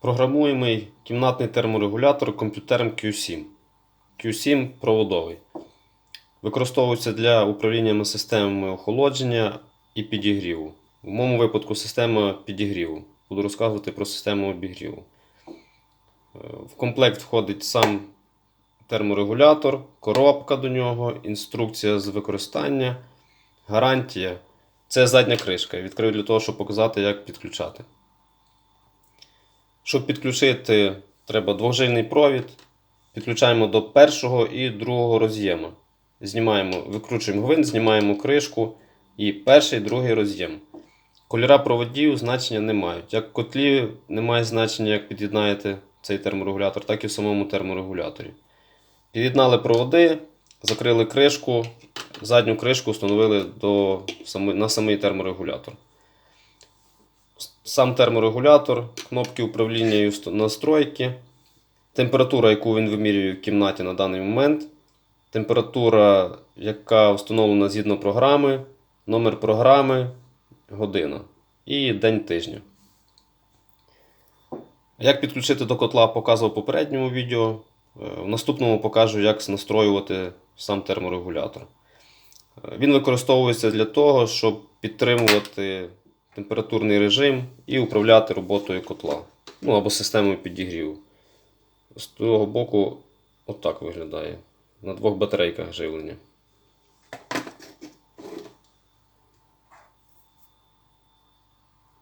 Програмуємий кімнатний терморегулятор комп'ютером Q7. Q7 проводовий. Використовується для управління системами охолодження і підігріву. В моєму випадку система підігріву. Буду розказувати про систему обігріву. Е, В комплект входить сам терморегулятор, коробка до нього, інструкція з використання, гарантія. Це задня кришка. Я Відкрию для того, щоб показати, як підключати. Щоб підключити, треба двохжильний провід. Підключаємо до першого і другого роз'єма. Знімаємо, викручуємо гвинт, знімаємо кришку і перший і другий роз'єм. Кольора проводів значення не мають. Як в котлі немає значення, як під'єднаєте цей терморегулятор, так і в самому терморегуляторі. Під'єднали проводи, закрили кришку, задню кришку встановили до, на самий терморегулятор. Сам терморегулятор, кнопки управління і настройки, температура, яку він вимірює в кімнаті на даний момент, температура, яка встановлена згідно програми, номер програми, година і день тижня. Як підключити до котла, показував в попередньому відео. Е, В наступному покажу, як настроювати сам терморегулятор. Е, Він використовується для того, щоб підтримувати температурний режим і управляти роботою котла. Ну або системою підігріву. З того боку, отак виглядає. На двох батарейках живлення.